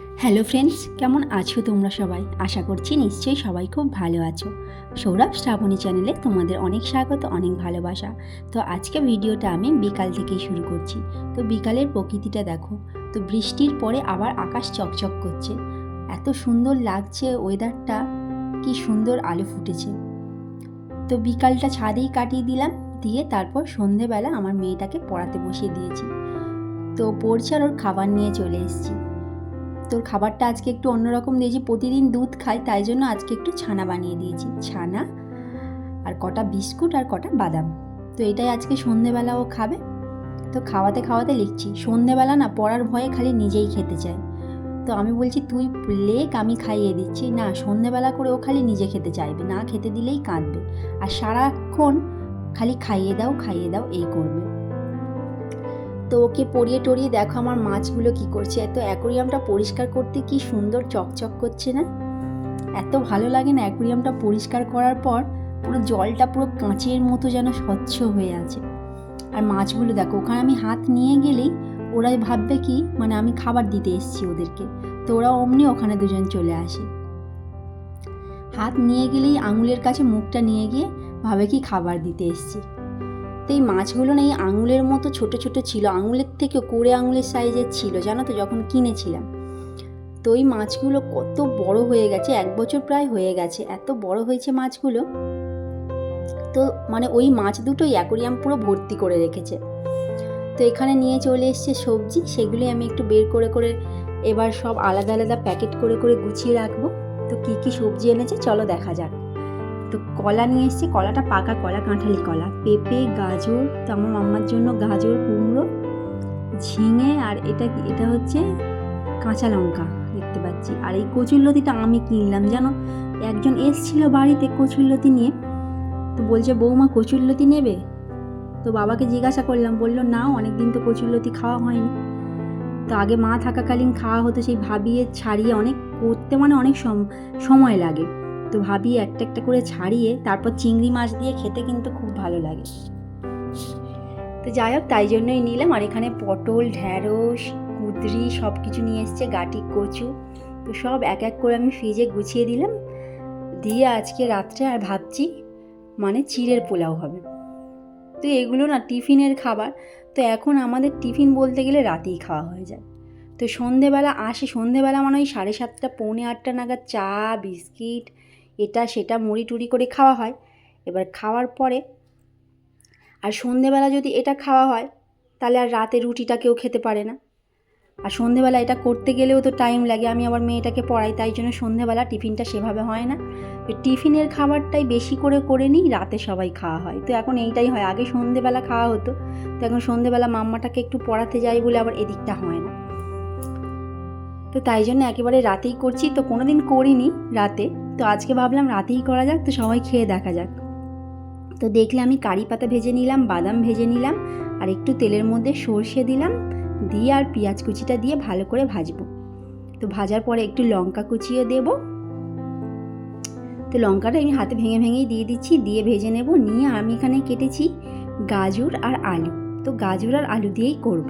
Hello friends কেমন আছো তোমরা সবাই? আশা করছি নিশ্চয়ই সবাই খুব ভালো আছো। সৌরভ শ্রাবণী চ্যানেলে তোমাদের অনেক স্বাগত, অনেক ভালোবাসা। তো আজকে ভিডিওটা আমি বিকাল থেকেই শুরু করছি। তো বিকালের প্রকৃতিটা দেখো, তো বৃষ্টির পরে আবার আকাশ চকচক করছে। এত সুন্দর লাগছে ওয়েদারটা কি সুন্দর আলো ফুটেছে। তো বিকালটা ছাদেই কাটিয়ে দিলাম, দিয়ে তারপর সন্ধেবেলা আমার মেয়েটাকে পড়াতে বসিয়ে দিয়েছি। তো পড়ছে আর ওর খাবার নিয়ে চলে এসেছি। তোর খাবারটা আজকে একটু অন্যরকম দিয়েছি প্রতিদিন দুধ খাই, তাই জন্য আজকে একটু ছানা বানিয়ে দিয়েছি। ছানা আর কটা বিস্কুট আর কটা বাদাম। তো এটাই আজকে সন্ধেবেলা ও খাবে। তো খাওয়াতে খাওয়াতে লিখছি, সন্ধেবেলা না পড়ার ভয়ে খালি নিজেই খেতে চায়। তো আমি বলছি, তুই লেক আমি খাইয়ে দিচ্ছি। না, সন্ধেবেলা করে ও খালি নিজে খেতে চাইবে, না খেতে দিলেই কাঁদবে। আর সারাক্ষণ খালি খাইয়ে দাও খাইয়ে দাও, এই করবে। তো ওকে পরিয়ে টরিয়ে দেখো আমার মাছগুলো কি করছে। এত অ্যাকোরিয়ামটা পরিষ্কার করতে কি সুন্দর চকচক করছে না? এত ভালো লাগে না অ্যাকোরিয়ামটা পরিষ্কার করার পর পুরো জলটা পুরো কাঁচের মতো যেন স্বচ্ছ হয়ে আছে। আর মাছগুলো দেখো, ওখানে আমি হাত নিয়ে গেলেই ওরাই ভাববে কি মানে আমি খাবার দিতে এসেছি ওদেরকে। তো ওরা অমনি ওখানে দুজন চলে আসে। হাত নিয়ে গেলেই আঙুলের কাছে মুখটা নিয়ে গিয়ে ভাবে কি খাবার দিতে এসেছি। তো এই মাছগুলো না এই আঙুলের মতো ছোট ছোট ছিল। আঙুলের থেকে কোড়ে আঙুলের সাইজের ছিল, জানো তো, যখন কিনেছিলাম। তো ওই মাছগুলো কত বড় হয়ে গেছে, এক বছর প্রায় হয়ে গেছে, এত বড় হয়েছে মাছগুলো। তো মানে ওই মাছ দুটোই অ্যাকোরিয়াম পুরো ভর্তি করে রেখেছে। তো এখানে নিয়ে চলে এসছে সবজি, সেগুলোই আমি একটু বের করে করে এবার সব আলাদা আলাদা প্যাকেট করে করে গুছিয়ে রাখব। তো কী কী সবজি এনেছে, চলো দেখা যাক। তো কলা নিয়ে এসেছি। কলাটা পাকা কলা, কাঁঠালি কলা। পেঁপে, গাজর, তো আমার মাম্মার জন্য গাজর, কুমড়ো, ঝিঙে আর এটা এটা হচ্ছে কাঁচা লঙ্কা দেখতে পাচ্ছি। আর এই কচুরলতিটা আমি কিনলাম, জানো? একজন এসছিল বাড়িতে কচুরলতি নিয়ে, তো বলছে, বৌমা, কচুরলতি নেবে? তো বাবাকে জিজ্ঞাসা করলাম, বলল, না অনেক দিন তো কচুরলতি খাওয়া হয়নি। তো আগে মা থাকাকালীন খাওয়া হতো, সেই ভাবিয়ে ছাড়িয়ে অনেক করতে মানে অনেক সময় লাগে। তো ভাবি একটা একটা করে ছাড়িয়ে তারপর চিংড়ি মাছ দিয়ে খেতে কিন্তু খুব ভালো লাগে। তো যাই হোক, তাই জন্যই নিলাম। আর এখানে পটল, ঢ্যাঁড়স, কুদরি সব কিছু নিয়ে এসছে, গাটি, কচু। তো সব এক এক করে আমি ফ্রিজে গুছিয়ে দিলাম। দিয়ে আজকে রাত্রে আর ভাবছি মানে চিড়ের পোলাও হবে। তো এগুলো না টিফিনের খাবার। তো এখন আমাদের টিফিন বলতে গেলে রাতেই খাওয়া হয়ে যায়। তো সন্ধেবেলা আসে, সন্ধেবেলা মানে ওই সাড়ে সাতটা, পৌনে আটটা নাগাদ চা, বিস্কিট এটা সেটা মুড়ি টুড়ি করে খাওয়া হয়। এবার খাওয়ার পরে আর সন্ধেবেলা যদি এটা খাওয়া হয়, তাহলে আর রাতে রুটিটা কেউ খেতে পারে না। আর সন্ধেবেলা এটা করতে গেলেও তো টাইম লাগে, আমি আবার মেয়েটাকে পড়াই, তাই জন্য সন্ধেবেলা টিফিনটা সেভাবে হয় না। টিফিনের খাবারটাই বেশি করে করে নিই, রাতে সবাই খাওয়া হয়। তো এখন এইটাই হয়, আগে সন্ধেবেলা খাওয়া হতো, তো এখন সন্ধেবেলা মাম্মাটাকে একটু পড়াতে যাই বলে আবার এদিকটা হয় না। তো তাই জন্য একেবারে রাতেই করছি, তো কোনো দিন করিনি রাতে। তো আজকে ভাবলাম রাতেই করা যাক, তো সবাই খেয়ে দেখা যাক। তো দেখলে আমি কারি পাতা ভেজে নিলাম, বাদাম ভেজে নিলাম, আর একটু তেলের মধ্যে সর্ষে দিলাম, দিয়ে আর পেঁয়াজ কুচিটা দিয়ে ভালো করে ভাজবো। তো ভাজার পরে একটু লঙ্কা কুচিয়ে দেব। তো লঙ্কাটা আমি হাতে ভেঙে ভেঙেই দিয়ে দিচ্ছি, দিয়ে ভেজে নেব, নিয়ে আমি এখানে কেটেছি গাজর আর আলু। তো গাজর আর আলু দিয়েই করব।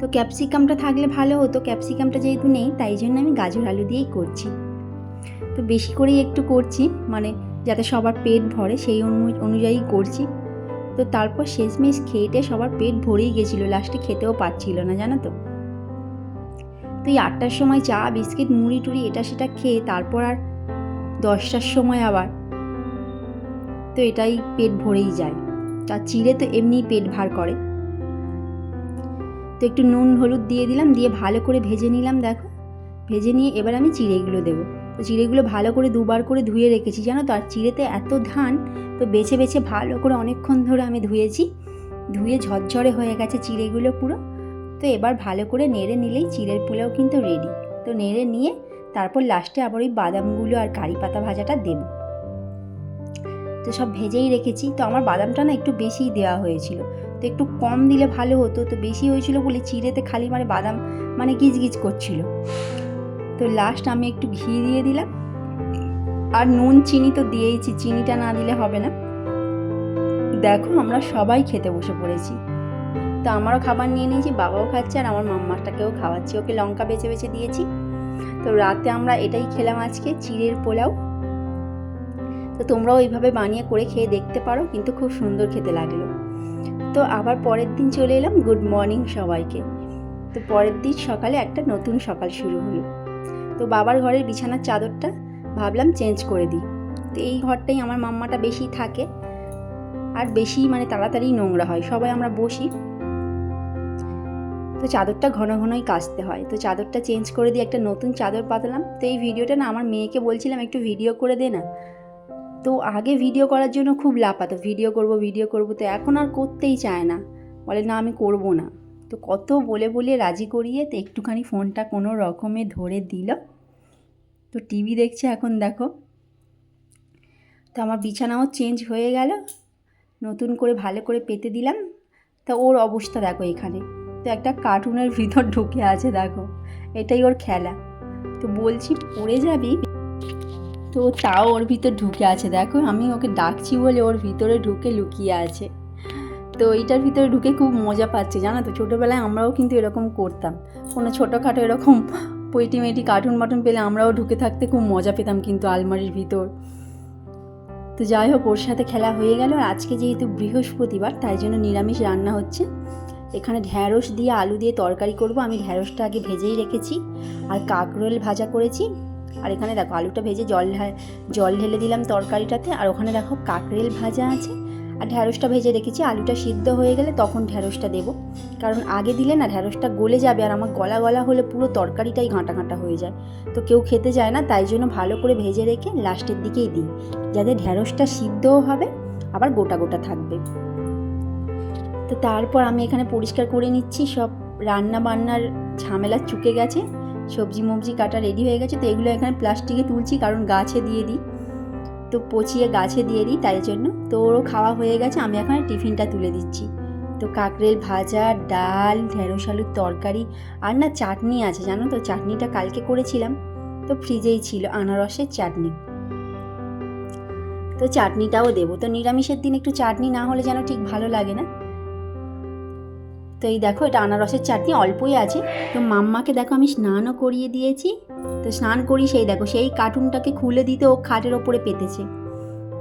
তো ক্যাপসিকামটা থাকলে ভালো হতো, ক্যাপসিকামটা যেহেতু নেই, তাই জন্য আমি গাজর আলু দিয়েই করছি। তো বেশি করেই একটু করছি মানে যাতে সবার পেট ভরে সেই অনুযায়ী করছি। তো তারপর শেষমেশ খেয়েটে সবার পেট ভরেই গেছিল, লাস্টে খেতেও পাচ্ছিল না, জানো তো। তো এই আটটার সময় চা, বিস্কিট, মুড়ি টুড়ি এটা সেটা খেয়ে তারপর আর দশটার সময় আবার তো এটাই পেট ভরেই যায়। তা চিড়ে তো এমনিই পেট ভার করে। তো একটু নুন, হলুদ দিয়ে দিলাম, দিয়ে ভালো করে ভেজে নিলাম, দেখো। ভেজে নিয়ে এবার আমি চিড়েগুলো দেবো। তো চিড়েগুলো ভালো করে দুবার করে ধুয়ে রেখেছি। জানো তো? আর চিড়েতে এত ধান তো বেছে বেছে ভালো করে অনেকক্ষণ ধরে আমি ধুয়েছি। ধুয়ে ঝরঝরে হয়ে গেছে চিড়েগুলো পুরো। তো এবার ভালো করে নেড়ে নিলেই চিড়ের পোলাও কিন্তু রেডি তো নেড়ে নিয়ে তারপর লাস্টে আবার ওই বাদামগুলো আর কারি পাতা ভাজাটা দেব। তো সব ভেজেই রেখেছি। তো আমার বাদামটা না একটু বেশিই দেওয়া হয়েছিল। তো একটু কম দিলে ভালো হতো। তো বেশি হয়েছিল বলে চিড়েতে খালি মানে বাদাম মানে গিজগিজ করছিল। তো লাস্ট আমি একটু ঘি দিয়ে দিলাম। আর নুন, চিনি তো দিয়েইছি, চিনিটা না দিলে হবে না। দেখো আমরা সবাই খেতে বসে পড়েছি। তো আমারও খাবার নিয়ে নিয়েছি, বাবাও খাচ্ছে আর আমার মাম্মাটাকেও খাওয়াচ্ছি। ওকে লঙ্কা বেছে বেছে দিয়েছি। তো রাতে আমরা এটাই খেলাম আজকে, চিড়ের পোলাও। তো তোমরাও এইভাবে বানিয়ে করে খেয়ে দেখতে পারো, কিন্তু খুব সুন্দর খেতে লাগল। তো আবার পরের দিন চলে এলাম। গুড মর্নিং সবাইকে। তো পরের দিন সকালে একটা নতুন সকাল শুরু হলো। তো বাবার ঘরের বিছানার চাদরটা ভাবলাম চেঞ্জ করে দিই। তো এই ঘরটাই আমার মাম্মাটা বেশি থাকে আর বেশি মানে তাড়াতাড়ি নোংরা হয়। সবাই আমরা বসি। তো চাদরটা ঘন ঘনই কাচতে হয়। তো চাদরটা চেঞ্জ করে দিয়ে একটা নতুন চাদর পাতলাম। তো এই ভিডিওটা না আমার মেয়েকে বলছিলাম একটু ভিডিও করে দে না। তো আগে ভিডিও করার জন্য খুব লাপাতো ভিডিও করব ভিডিও করব। তো এখন আর করতেই চায় না। বলে না আমি করব না। তো কত বলে বলে রাজি করিয়ে তো একটুখানি ফোনটা কোনো রকমে ধরে দিল। তো টিভি দেখছে এখন দেখো। তো আমার বিছানাও চেঞ্জ হয়ে গেল। নতুন করে ভালো করে পেতে দিলাম। তা ওর অবস্থা দেখো এখানে। তো একটা কার্টুনের ভিতর ঢুকে আছে দেখো। এটাই ওর খেলা। তো বলছি, পড়ে যাবি? তো তাও ওর ভিতর ঢুকে আছে। দেখো, আমি ওকে ডাকছি বলে ওর ভিতরে ঢুকে লুকিয়ে আছে। তো এইটার ভিতরে ঢুকে খুব মজা পাচ্ছে, জানো তো? ছোটোবেলায় আমরাও কিন্তু এরকম করতাম। কোনো ছোটোখাটো এরকম পৈটি মেটি কার্টুন বাটুন পেলে আমরাও ঢুকে থাকতে খুব মজা পেতাম কিন্তু আলমারির ভিতর। তো যাই হোক, ওর সাথে খেলা হয়ে গেল। আর আজকে যেহেতু বৃহস্পতিবার, তাই জন্য নিরামিষ রান্না হচ্ছে। এখানে ঢ্যাঁড়স দিয়ে আলু দিয়ে তরকারি করব। আমি ঢ্যাঁড়সটা আগে ভেজেই রেখেছি। আর কাঁকরোল ভাজা করেছি। আর এখানে দেখো, আলুটা ভেজে জল জল ঢেলে দিলাম তরকারিটাতে। আর ওখানে দেখো, কাঁকরেল ভাজা আছে। আর ঢ্যাঁড়সটা ভেজে রেখেছি, আলুটা সিদ্ধ হয়ে গেলে তখন ঢ্যাঁড়সটা দেবো। কারণ আগে দিলে না ঢ্যাঁড়সটা গলে যাবে আর আমার গলা গলা হলে পুরো তরকারিটাই ঘাঁটা ঘাঁটা হয়ে যায়। তো কেউ খেতে যায় না, তাই জন্য ভালো করে ভেজে রেখে লাস্টের দিকেই দিই। যাতে ঢ্যাঁড়সটা সিদ্ধও হবে, আবার গোটা গোটা থাকবে। তো তারপর আমি এখানে পরিষ্কার করে নিচ্ছি, সব রান্না বান্নার ঝামেলা চুকে গেছে, সবজি মবজি কাটা রেডি হয়ে গেছে। তো এগুলো এখানে প্লাস্টিকে তুলছি, কারণ গাছে দিয়ে দিই। তো পচিয়ে গাছে দিয়ে দিই, তাই জন্য। তো ওরও খাওয়া হয়ে গেছে, আমি এখন টিফিনটা তুলে দিচ্ছি। তো কাকরেল ভাজা, ডাল, ঢেঁড়স আলুর তরকারি আর না চাটনি আছে, জানো তো? চাটনিটা কালকে করেছিলাম, তো ফ্রিজেই ছিল আনারসের চাটনি। তো চাটনিটাও দেবো। তো নিরামিষের দিন একটু চাটনি না হলে যেন ঠিক ভালো লাগে না। তো এই দেখো, এটা আনারসের চাটনি, অল্পই আছে। তো মাম্মাকে দেখো, আমি স্নানও করিয়ে দিয়েছি। তো স্নান করি সেই দেখো, সেই কার্টুনটাকে খুলে দিতে ও খাটের ওপরে পেতেছে।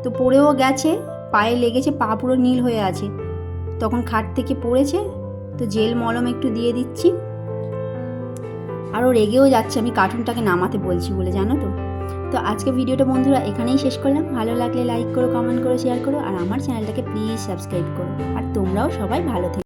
তো পড়েও গেছে, পায়ে লেগেছে, পা পুরো নীল হয়ে আছে। তখন খাট থেকে পড়েছে, তো জেল মলম একটু দিয়ে দিচ্ছি। আরও রেগেও যাচ্ছে, আমি কার্টুনটাকে নামাতে বলছি বলে, জানো তো। তো আজকে ভিডিওটা বন্ধুরা এখানেই শেষ করলাম। ভালো লাগলে লাইক করো কমেন্ট করো শেয়ার করো, আর আমার চ্যানেলটাকে প্লিজ সাবস্ক্রাইব করো। আর তোমরাও সবাই ভালো থেকো।